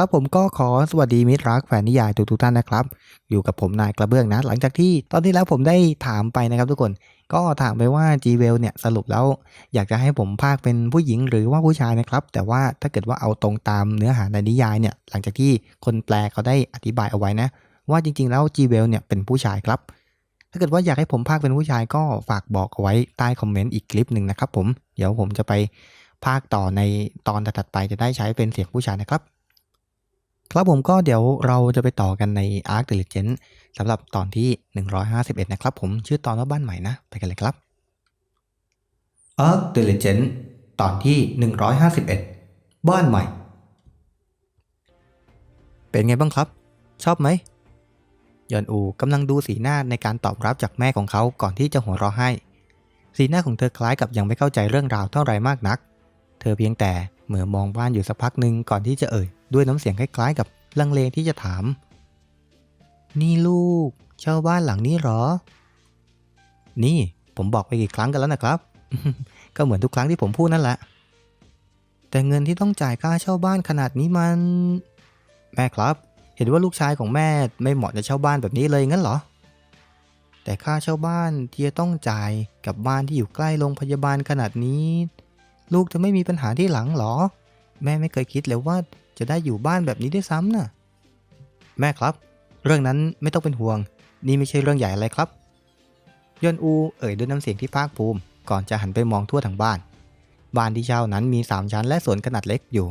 ครับผมก็ขอสวัสดีมิตรรักแฟนนิยายทุกท่านนะครับ อยู่กับผมนายกระเบื้องนะ หลังจากที่ตอนที่แล้วผมได้ถามไปนะครับทุกคนก็ถามไปว่า g w e l เนี่ยสรุปแล้ว อยากจะให้ผมพากย์เป็นผู้หญิงหรือว่าผู้ชายนะครับ แต่ว่าถ้าเกิดว่าเอาตรงตามเนื้อหาในนิยายเนี่ยหลังจากที่คนแปลเขาได้อธิบายเอาไว้นะ ว่าจริงๆแล้ว g w e l เนี่ยเป็นผู้ชายครับ ถ้าเกิดว่าอยากให้ผมพากย์เป็นผู้ชายก็ฝากบอกเอาไว้ใต้คอมเมนต์อีกคลิปหนึ่งนะครับผมเดี๋ยวผมจะไปพากย์ต่อในตอนถัดไปจะได้ใช้เป็นเสียงผู้ชายนะครับ ครับผมก็เดี๋ยวเราจะไปต่อกันใน Arc d i l i g e n c e สำหรับตอนที่ 151 นะครับผมชื่อตอนว่าบ้านใหม่นะ ไปกันเลยครับ Arc d i l i g e n c e ตอนที่ 151 บ้านใหม่ เป็นไงบ้างครับ ชอบไหมยอนอูกำลังดูสีหน้าในการตอบรับจากแม่ของเขาก่อนที่จะหัวเราะให้ สีหน้าของเธอคล้ายกับยังไม่เข้าใจเรื่องราวเท่าไรมากนัก เธอเพียงแต่ เมื่อมองบ้านอยู่สักพักหนึ่งก่อนที่จะเอ่ย ด้วยน้ำเสียงคล้ายๆ กับลังเลที่จะถาม นี่ลูกเช่าบ้านหลังนี้หรอ นี่ผมบอกไปกี่ครั้งกันแล้วนะครับ ก็เหมือนทุกครั้งที่ผมพูดนั่นแหละ แต่เงินที่ต้องจ่ายค่าเช่าบ้านขนาดนี้มัน แม่ครับ เห็นว่าลูกชายของแม่ไม่เหมาะจะเช่าบ้านแบบนี้เลยงั้นเหรอ แต่ค่าเช่าบ้านที่จะต้องจ่ายกับบ้านที่อยู่ใกล้โรงพยาบาลขนาดนี้ ลูกจะไม่มีปัญหาที่หลังหรอ แม่ไม่เคยคิดเลยว่าจะได้อยู่บ้านแบบนี้ด้วยซ้ำน่ะ แม่ครับ เรื่องนั้นไม่ต้องเป็นห่วง นี่ไม่ใช่เรื่องใหญ่อะไรครับ ยอนอูเอ่ยด้วยน้ำเสียงที่ภาคภูมิ ก่อนจะหันไปมองทั่วทั้งบ้าน บ้านที่เช่านั้นมีสามชั้นและสวนขนาดเล็กอยู่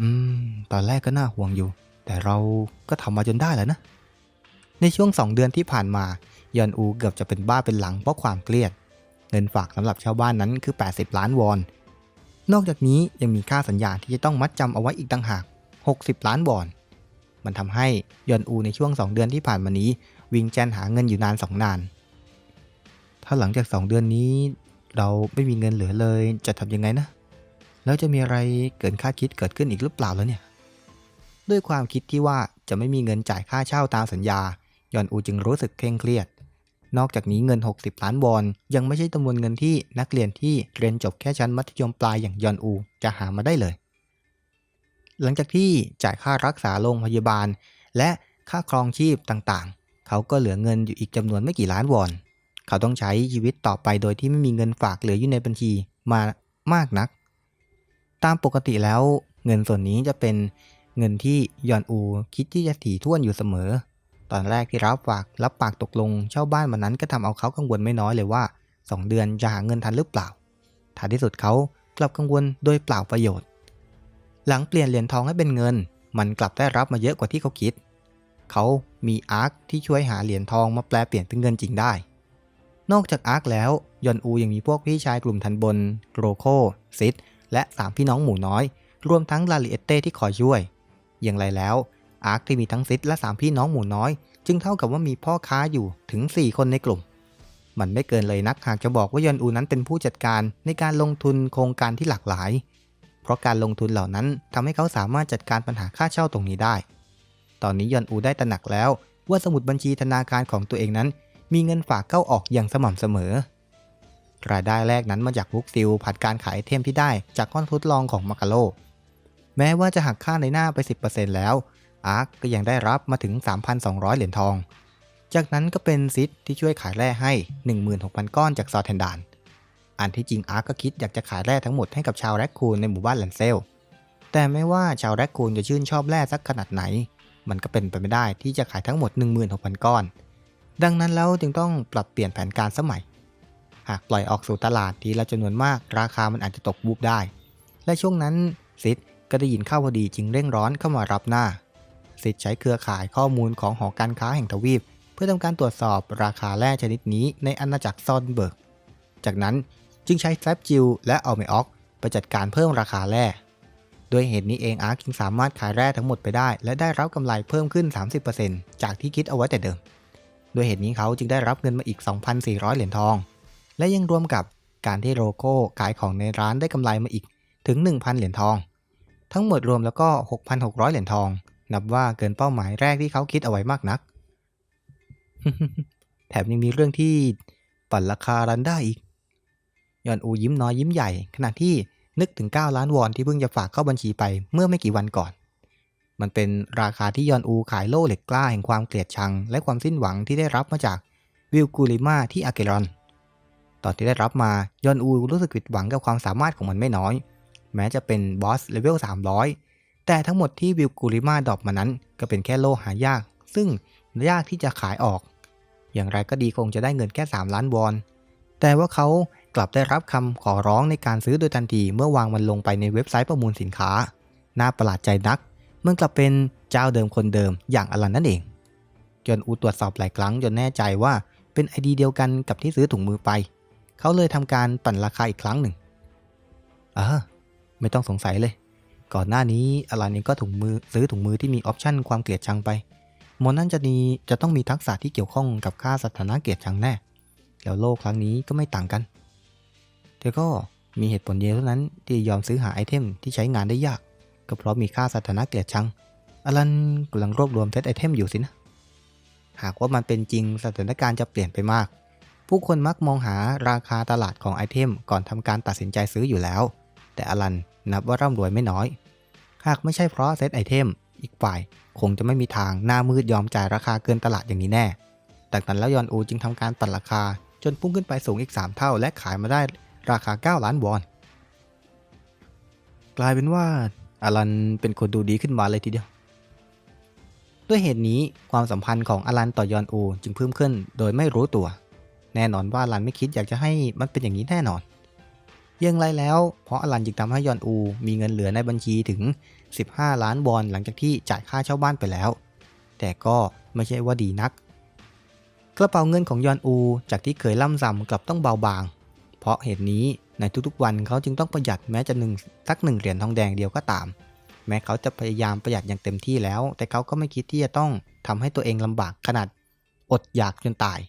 อืม ตอนแรกก็น่าห่วงอยู่ แต่เราก็ทำมาจนได้แล้วนะ ในช่วงสองเดือนที่ผ่านมายอนอูเกือบจะเป็นบ้าเป็นหลังเพราะความเครียด เงินฝากสำหรับชาวบ้านนั้นคือ 80 ล้านวอน นอกจากนี้ยังมีค่าสัญญาที่จะต้องมัดจำเอาไว้อีกต่างหาก 60 ล้านวอน มันทำให้ยอนอูในช่วง 2 เดือนที่ผ่านมานี้ วิงแจนหาเงินอยู่นาน 2 นาน ถ้าหลังจาก 2 เดือนนี้ เราไม่มีเงินเหลือเลยจะทำยังไงนะ แล้วจะมีอะไรเกินคาดคิดเกิดขึ้นอีกหรือเปล่าแล้วเนี่ย ด้วยความคิดที่ว่าจะไม่มีเงินจ่ายค่าเช่าตามสัญญายอนอูจึงรู้สึกเคร่งเครียด นอกจากนี้เงิน 60 ล้านวอน ยังไม่ใช่จำนวนเงินที่นักเรียนที่เรียนจบแค่ชั้นมัธยมปลายอย่างยอนอู จะหามาได้เลย หลังจากที่จ่ายค่ารักษาโรงพยาบาล และค่าครองชีพต่างๆ เขาก็เหลือเงินอยู่อีกจำนวนไม่กี่ล้านวอน เขาต้องใช้ชีวิตต่อไปโดยที่ไม่มีเงินฝากเหลืออยู่ในบัญชีมามากนัก ตามปกติแล้วเงินส่วนนี้จะเป็นเงินที่ยอนอูคิดที่จะถี่ถ้วนอยู่เสมอ ตอนแรกที่รับฝากรับปากตกลงเช่าบ้านวันนั้นก็ทำเอาเขากังวลไม่น้อยเลยว่า 2 เดือนจะหาเงินทันหรือเปล่าท้ายที่สุดเขากลับกังวลโดยเปล่าประโยชน์ หลังเปลี่ยนเหรียญทองให้เป็นเงิน มันกลับได้รับมาเยอะกว่าที่เขาคิด เขามีอาร์คที่ช่วยหาเหรียญทองมาแปลเปลี่ยนเป็นเงินจริงได้ นอกจากอาร์คแล้วยอนอูยังมีพวกพี่ชายกลุ่มทันบนโรโคซิดและสามพี่น้องหมูน้อย รวมทั้งลาลิเอเต้ที่คอยช่วย อย่างไรแล้ว อาร์คที่มีทั้งซิดและสามพี่น้องหมูน้อย จึงเท่ากับว่ามีพ่อค้าอยู่ถึง 4 คนในกลุ่ม มันไม่เกินเลยนักหากจะบอกว่ายอนอูนั้นเป็นผู้จัดการในการลงทุนโครงการที่หลากหลาย เพราะการลงทุนเหล่านั้นทำให้เขาสามารถจัดการปัญหาค่าเช่าตรงนี้ได้ ตอนนี้ยอนอูได้ตระหนักแล้ว ว่าสมุดบัญชีธนาคารของตัวเองนั้น มีเงินฝากเข้าออกอย่างสม่ำเสมอรายได้แรกนั้นมาจากบุ๊กซิลผ่านการขายไอเทมที่ได้จากก้อนทดลองของมาคาโล แม้ว่าจะหักค่าในหน้าไป 10%แล้ว อาร์คก็ยังได้รับมาถึง 3,200 เหรียญทอง จากนั้นก็เป็นซิดที่ช่วยขายแร่ให้ 16,000 ก้อนจากซอแทนดาน อันที่จริงอาร์คก็คิดอยากจะขายแร่ทั้งหมดให้กับชาวแรคคูนในหมู่บ้านแลนเซล แต่ไม่ว่าชาวแรคคูนจะชื่นชอบแร่สักขนาดไหน มันก็เป็นไปไม่ได้ที่จะขายทั้งหมด 16,000 ก้อน ดังนั้นแล้วจึงต้องปรับเปลี่ยนแผนการสมัย หากปล่อยออกสู่ตลาดทีละจำนวนมาก ราคามันอาจจะตกบูบได้ และช่วงนั้นซิดก็ได้ยินเข้าพอดีจึงเร่งร้อนเข้ามารับหน้า สิทธิ์ใช้เครือข่ายข้อมูลของหอการค้าแห่งทวีป เพื่อทำการตรวจสอบราคาแร่ชนิดนี้ในอาณาจักรซอนเบิร์ก จากนั้นจึงใช้แฟบจิลและอัลเมออกไปจัดการเพิ่มราคาแร่ด้วยเหตุนี้เองอาร์คจึงสามารถขายแร่ทั้งหมดไปได้ และได้รับกำไรเพิ่มขึ้น 30%จากที่คิดเอาไว้แต่เดิม ด้วยเหตุนี้เขาจึงได้รับเงินมาอีก 2,400 เหรียญทอง และยังรวมกับการที่โรโก้ขายของในร้านได้กำไรมาอีกถึง 1,000 เหรียญทอง ทั้งหมดรวมแล้วก็ 6,600 เหรียญทอง นับว่าเกินเป้าหมายแรกที่เขาคิดเอาไว้มากนัก แถมยังมีเรื่องที่ปั่นราคารันได้อีกยอนอูยิ้มน้อยยิ้มใหญ่ ขณะที่นึกถึง 9 ล้านวอนที่เพิ่งจะฝากเข้าบัญชีไปเมื่อไม่กี่วันก่อน มันเป็นราคาที่ยอนอูขายโล่เหล็กกล้าแห่งความเกลียดชัง และความสิ้นหวังที่ได้รับมาจากวิลกูริมาที่อาเกรอน ตอนที่ได้รับมายอนอูรู้สึกผิดหวังกับความสามารถของมันไม่น้อย แม้จะเป็นบอสเลเวล300 แต่ทั้งหมดที่วิลกูริมาดรอปมานั้น ก็เป็นแค่โลหายาก ซึ่งยากที่จะขายออก อย่างไรก็ดีคงจะได้เงินแค่ 3 ล้านวอน แต่ว่าเขากลับได้รับคำขอร้องในการซื้อโดยทันทีเมื่อวางมันลงไปในเว็บไซต์ประมูลสินค้า น่าประหลาดใจนัก มันกลับเป็นเจ้าเดิมคนเดิมอย่างอลันนั่นเอง จนอูตรวจสอบหลายครั้งจนแน่ใจว่าเป็นไอดีเดียวกันกับที่ซื้อถุงมือไป เขาเลยทำการปั่นราคาอีกครั้งหนึ่งเอ่าไม่ต้องสงสัยเลย ก่อนหน้านี้อลันเองก็ถุงมือซื้อถุงมือที่มีออปชันความเกลียดชังไปมอนั่นจะมีจะต้องมีทักษะที่เกี่ยวข้องกับค่าสถานะเกลียดชังแน่ แล้วโลกครั้งนี้ก็ไม่ต่างกัน เธอก็มีเหตุผลเดียวเท่านั้นที่ยอมซื้อหาไอเทมที่ใช้งานได้ยาก ก็เพราะมีค่าสถานะเกลียดชังอลันกำลังรวบรวมเซตไอเทมอยู่สินะ หากว่ามันเป็นจริงสถานการณ์จะเปลี่ยนไปมาก ผู้คนมักมองหาราคาตลาดของไอเทมก่อนทำการตัดสินใจซื้ออยู่แล้ว แต่อลัน นับว่าร่ำรวยไม่น้อย หากไม่ใช่เพราะเซตไอเทม อีกฝ่ายคงจะไม่มีทางหน้ามืดยอมจ่ายราคาเกินตลาดอย่างนี้แน่ดังนั้นแล้วยอนอูจึงทำการตัดราคา จนพุ่งขึ้นไปสูงอีก 3 เท่า และขายมาได้ราคา 9 ล้านวอน กลายเป็นว่าอลันเป็นคนดูดีขึ้นมาเลยทีเดียว ด้วยเหตุนี้ความสัมพันธ์ของอลันต่อยอนอูจึงเพิ่มขึ้นโดยไม่รู้ตัว แน่นอนว่าอลันไม่คิดอยากจะให้มันเป็นอย่างนี้แน่นอน ยังไรแล้ว เพราะอลันจึงทำให้ยอนอู มีเงินเหลือในบัญชีถึง 15 ล้านวอนหลังจากที่จ่ายค่าเช่าบ้านไปแล้ว แต่ก็ไม่ใช่ว่าดีนัก กระเป๋าเงินของยอนอู จากที่เคยล่ำซ้ำกลับต้องเบาบาง เพราะเหตุนี้ในทุกๆวันเขาจึงต้องประหยัดแม้จะหนึ่งสักหนึ่งเหรียญทองแดงเดียวก็ตาม แม้เขาจะพยายามประหยัดอย่างเต็มที่แล้ว แต่เขาก็ไม่คิดที่จะต้องทำให้ตัวเองลำบากขนาดอดอยากจนตาย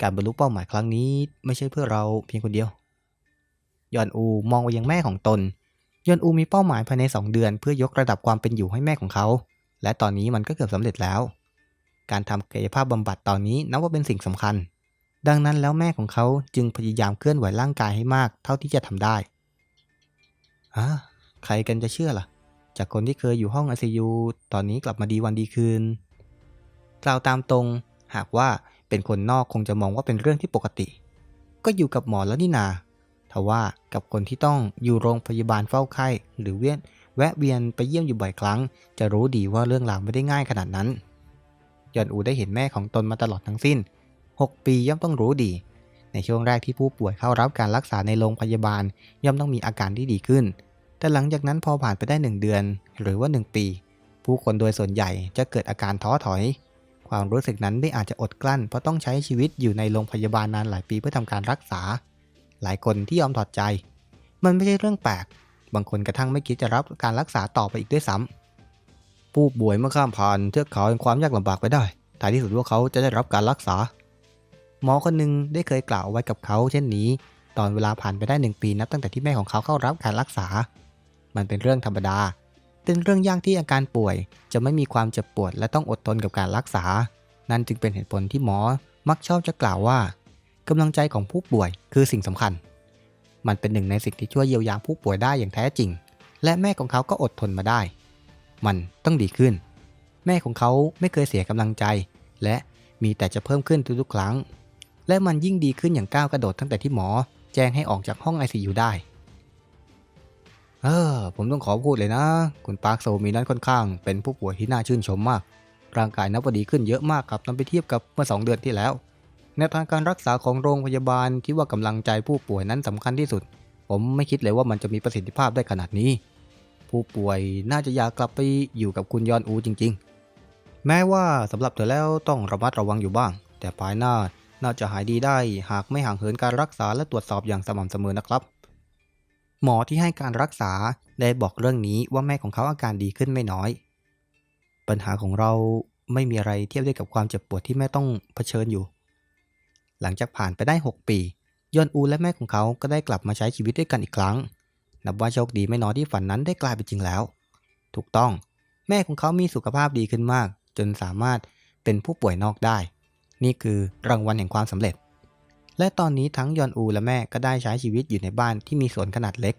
การบรรลุเป้าหมายครั้งนี้ไม่ใช่เพื่อเราเพียงคนเดียว ยอนอูมองไปยังแม่ของตน ยอนอูมีเป้าหมายภายใน 2 เดือน เพื่อยกระดับความเป็นอยู่ให้แม่ของเขา และตอนนี้มันก็เกือบสำเร็จแล้ว การทำกายภาพบำบัดตอนนี้นับว่าเป็นสิ่งสำคัญ ดังนั้นแล้วแม่ของเขาจึงพยายามเคลื่อนไหวร่างกายให้มากเท่าที่จะทำได้ฮะใครกันจะเชื่อล่ะ จากคนที่เคยอยู่ห้อง ICU ตอนนี้กลับมาดีวันดีคืน กล่าวตามตรง หากว่าเป็นคนนอกคงจะมองว่าเป็นเรื่องที่ปกติ ก็อยู่กับหมอแล้วนี่นา ทว่ากับคนที่ต้องอยู่โรงพยาบาลเฝ้าไข้ หรือเวียนแวะเวียนไปเยี่ยมอยู่บ่อยครั้ง จะรู้ดีว่าเรื่องราวไม่ได้ง่ายขนาดนั้นยอนอูได้เห็นแม่ของตนมาตลอดทั้งสิ้น 6 ปีย่อมต้องรู้ดี ในช่วงแรกที่ผู้ป่วยเข้ารับการรักษาในโรงพยาบาล ย่อมต้องมีอาการที่ดีขึ้น แต่หลังจากนั้นพอผ่านไปได้ 1 เดือน หรือว่า 1 ปี ผู้คนโดยส่วนใหญ่จะเกิดอาการท้อถอย ความรู้สึกนั้นไม่อาจจะอดกลั้นเพราะต้องใช้ชีวิตอยู่ในโรงพยาบาลนานหลายปีเพื่อทำการรักษา หลายคนที่ยอมถอดใจ มันไม่ใช่เรื่องแปลก บางคนกระทั่งไม่คิดจะรับการรักษาต่อไปอีกด้วยซ้ำผู้ป่วยเมื่อข้ามผ่านเทือกเขาแห่งความยากลำบากไปได้ท้ายที่สุดว่าเขาจะได้รับการรักษา หมอคนหนึ่งได้เคยกล่าวไว้กับเขา เช่นนี้ ตอนเวลาผ่านไปได้หนึ่งปีนับตั้งแต่ที่แม่ของเขาเข้ารับการรักษา มันเป็นเรื่องธรรมดา เป็นเรื่องยากที่อาการป่วย จะไม่มีความเจ็บปวด และต้องอดทนกับการรักษา นั่นจึงเป็นเหตุผลที่หมอมักชอบจะกล่าวว่า กำลังใจของผู้ป่วยคือสิ่งสำคัญ มันเป็นหนึ่งในสิ่งที่ช่วยเยียวยาผู้ป่วยได้อย่างแท้จริง และแม่ของเขาก็อดทนมาได้ มันต้องดีขึ้น แม่ของเขาไม่เคยเสียกำลังใจ และมีแต่จะเพิ่มขึ้นทุกๆครั้ง และมันยิ่งดีขึ้นอย่างก้าวกระโดดตั้งแต่ที่หมอ แจ้งให้ออกจากห้อง ICU ได้เออผมต้องขอพูดเลยนะ คุณปาร์คโซมีนั้นค่อนข้าง เป็นผู้ป่วยที่น่าชื่นชมมาก ร่างกายนับว่าดีขึ้นเยอะมากครับนำไปเทียบกับเมื่อ 2 เดือนที่แล้ว แนทางการรักษาของโรงพยาบาลที่ว่ากำลังใจผู้ป่วยนั้นสำคัญที่สุด ผมไม่คิดเลยว่ามันจะมีประสิทธิภาพได้ขนาดนี้ ผู้ป่วยน่าจะอยากกลับไปอยู่กับคุณยอนอูจริง ๆ แม้ว่าสำหรับเธอแล้วต้องระมัดระวังอยู่บ้าง แต่ภายหน้าน่าจะหายดีได้หากไม่ห่างเหินการรักษาและตรวจสอบอย่างสม่ำเสมอนะครับ หมอที่ให้การรักษาได้บอกเรื่องนี้ว่าแม่ของเขาอาการดีขึ้นไม่น้อย ปัญหาของเราไม่มีอะไรเทียบได้กับความเจ็บปวดที่แม่ต้องเผชิญอยู่ หลังจากผ่านไปได้ 6 ปียอนอูและแม่ของเขาก็ได้กลับมาใช้ชีวิตด้วยกันอีกครั้ง นับว่าโชคดีไม่น้อยที่ฝันนั้นได้กลายเป็นจริงแล้ว ถูกต้อง แม่ของเขามีสุขภาพดีขึ้นมาก จนสามารถเป็นผู้ป่วยนอกได้ นี่คือรางวัลแห่งความสำเร็จ และตอนนี้ทั้งยอนอูและแม่ก็ได้ใช้ชีวิตอยู่ในบ้านที่มีสวนขนาดเล็ก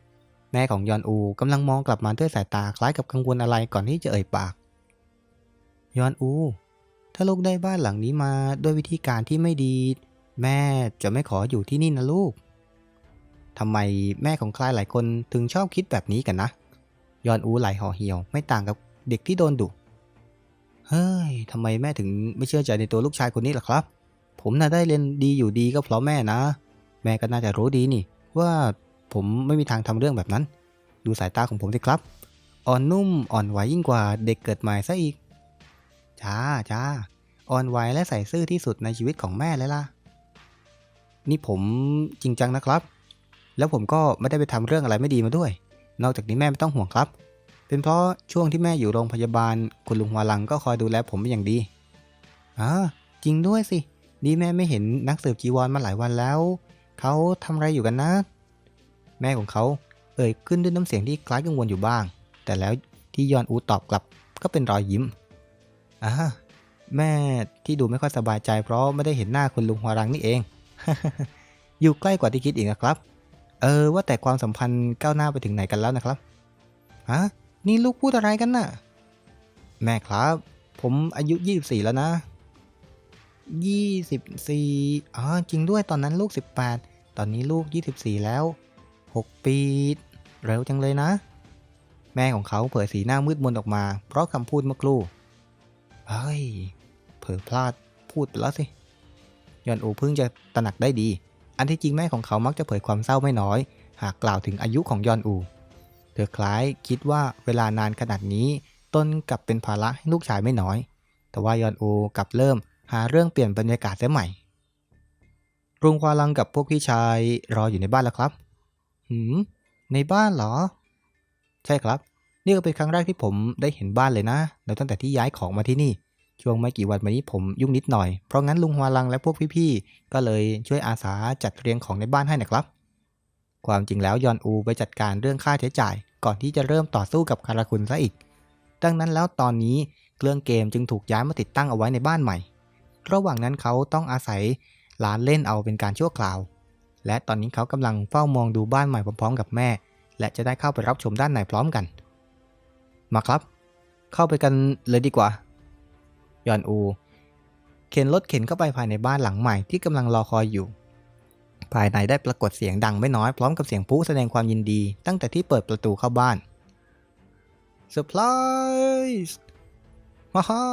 แม่ของยอนอูกำลังมองกลับมาด้วยสายตาคล้ายกับกังวลอะไรก่อนที่จะเอ่ยปาก ยอนอู ถ้าลูกได้บ้านหลังนี้มาด้วยวิธีการที่ไม่ดี แม่จะไม่ขออยู่ที่นี่นะลูกทำไมแม่ของใครหลายคนถึงชอบคิดแบบนี้กันนะ ยอนอูไหลห่อเหี่ยวไม่ต่างกับเด็กที่โดนดุ เฮ้ยทำไมแม่ถึงไม่เชื่อใจในตัวลูกชายคนนี้ล่ะครับ ผมน่ะได้เรียนดีอยู่ดีก็เพราะแม่นะ แม่ก็น่าจะรู้ดีนี่ ว่าผมไม่มีทางทำเรื่องแบบนั้น ดูสายตาของผมสิครับ อ่อนนุ่มอ่อนไหวยิ่งกว่าเด็กเกิดใหม่ซะอีก จ้าจ้าอ่อนไหวและใส่ซื่อที่สุดในชีวิตของแม่เลยล่ะ นี่ผมจริงจังนะครับ แล้วผมก็ไม่ได้ไปทำเรื่องอะไรไม่ดีมาด้วย นอกจากนี้แม่ไม่ต้องห่วงครับ เป็นเพราะช่วงที่แม่อยู่โรงพยาบาล คุณลุงหวาลังก็คอยดูแลผมเป็นอย่างดีอ่าจริงด้วยสิ นี่แม่ไม่เห็นนักสืบจีวรมาหลายวันแล้ว เขาทำอะไรอยู่กันนะ แม่ของเขาเอ่ยขึ้นด้วยน้ำเสียงที่คล้ายกังวลอยู่บ้าง แต่แล้วที่ยอนอูตอบกลับก็เป็นรอยยิ้มอ่าแม่ที่ดูไม่ค่อยสบายใจเพราะไม่ได้เห็นหน้าคุณลุงหวารังนี่เอง อยู่ใกล้กว่าที่คิดอีกนะครับ เออว่าแต่ความสัมพันธ์ก้าวหน้าไปถึงไหนกันแล้วนะครับฮะนี่ลูกพูดอะไรกันน่ะ แม่ครับ ผมอายุ 24 แล้วนะ 24อ๋อจริงด้วยตอนนั้นลูก 18 ตอนนี้ลูก 24 แล้ว 6 ปี เร็วจังเลยนะ แม่ของเขาเผยสีหน้ามืดมนออกมา เพราะคำพูดเมื่อครู่เฮ้ย เผลอพลาดพูดไปแล้วสิ ยอนอูเพิ่งจะตระหนักได้ดี อันที่จริงแม่ของเขามักจะเผยความเศร้าไม่น้อย หากกล่าวถึงอายุของยอนอู เธอคล้ายคิดว่าเวลานานขนาดนี้ต้นกลับเป็นภาระให้ลูกชายไม่น้อย แต่ว่ายอนอูกลับเริ่มหาเรื่องเปลี่ยนบรรยากาศเสียใหม่ รุงควาลังกับพวกพี่ชายรออยู่ในบ้านแล้วครับ หืม ในบ้านเหรอ ใช่ครับ นี่ก็เป็นครั้งแรกที่ผมได้เห็นบ้านเลยนะ แล้วตั้งแต่ที่ย้ายของมาที่นี่ ช่วงไม่กี่วันมานี้ผมยุ่งนิดหน่อย เพราะงั้นลุงฮวาลังและพวกพี่ๆ ก็เลยช่วยอาสาจัดเรียงของในบ้านให้นะครับ ความจริงแล้วยอนอูไปจัดการเรื่องค่าใช้จ่าย ก่อนที่จะเริ่มต่อสู้กับคาราคุนซะอีก ดังนั้นแล้วตอนนี้เครื่องเกมจึงถูกย้ายมาติดตั้งเอาไว้ในบ้านใหม่ ระหว่างนั้นเขาต้องอาศัยร้านเล่นเอาเป็นการชั่วคราว และตอนนี้เขากำลังเฝ้ามองดูบ้านใหม่พร้อมๆกับแม่ และจะได้เข้าไปรับชมด้านในพร้อมกัน มาครับ เข้าไปกันเลยดีกว่า ยอนอู เข็นรถเข็นเข้าไปภายในบ้านหลังใหม่ที่กำลังรอคอยอยู่ ภายในได้ปรากฏเสียงดังไม่น้อยพร้อมกับเสียงผู้แสดงความยินดี ตั้งแต่ที่เปิดประตูเข้าบ้านเซอร์ไพรส์ฮ่าฮ่า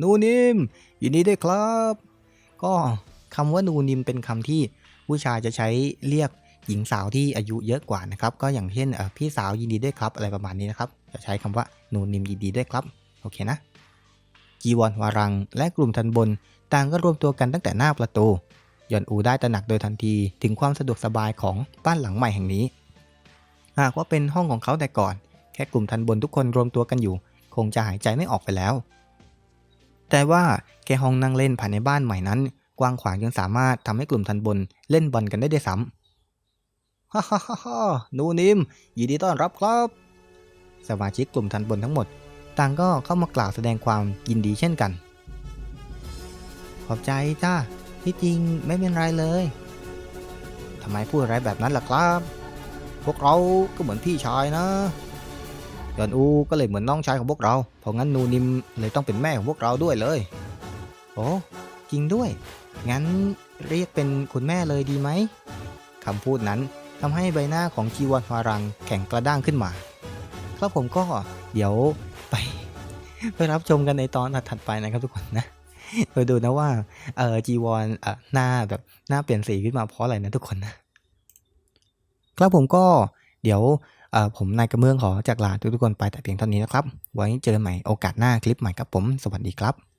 นูนิมยินดีด้วยครับ ก็คำว่านูนิมเป็นคำที่ผู้ชายจะใช้เรียกหญิงสาวที่อายุเยอะกว่านะครับ ก็อย่างเช่นพี่สาวยินดีด้วยครับอะไรประมาณนี้นะครับ จะใช้คำว่านูนิมยินดีด้วยครับ โอเคนะ จีวอนวารัง และกลุ่มทันบน ต่างก็รวมตัวกันตั้งแต่หน้าประตูยอนอูได้ตระหนักโดยทันทีถึงความสะดวกสบายของบ้านหลังใหม่แห่งนี้ หากว่าเป็นห้องของเขาแต่ก่อน แค่กลุ่มทันบนทุกคนรวมตัวกันอยู่ คงจะหายใจไม่ออกไปแล้ว แต่ว่าแค่ห้องนั่งเล่นภายในบ้านใหม่นั้น กว้างขวางจนสามารถทำให้กลุ่มทันบนเล่นบอลกันได้ด้วยซ้ำฮ่าฮ่าฮ่าฮ่านูนิมยินดีต้อนรับครับ สมาชิกกลุ่มทันบนทั้งหมด ต่างก็เข้ามากล่าวแสดงความยินดีเช่นกัน ขอบใจจ้าที่จริงไม่เป็นไรเลยทำไมพูดอะไรแบบนั้นล่ะครับ พวกเราก็เหมือนพี่ชายนะยอนอูก็เลยเหมือนน้องชายของพวกเรา เพราะงั้นนูนิมเลยต้องเป็นแม่ของพวกเราด้วยเลย โอ้จริงด้วย งั้นเรียกเป็นคุณแม่เลยดีไหมคำพูดนั้นทำให้ใบหน้าของจีวอนฟารังแข็งกระด้างขึ้นมา ครับผมก็เดี๋ยว ไปรับชมกันในตอนถัดไปนะครับทุกคนนะไปดูนะว่าเออจีวอนอะหน้าแบบหน้าเปลี่ยนสีขึ้นมาเพราะอะไรนะทุกคนนะครับผมก็เดี๋ยวเออผมนายกระเมืองขอจากลาทุกทุกคนไปแต่เพียงเท่านี้นะครับ ไว้เจอกันใหม่โอกาสหน้าคลิปใหม่ครับผม สวัสดีครับ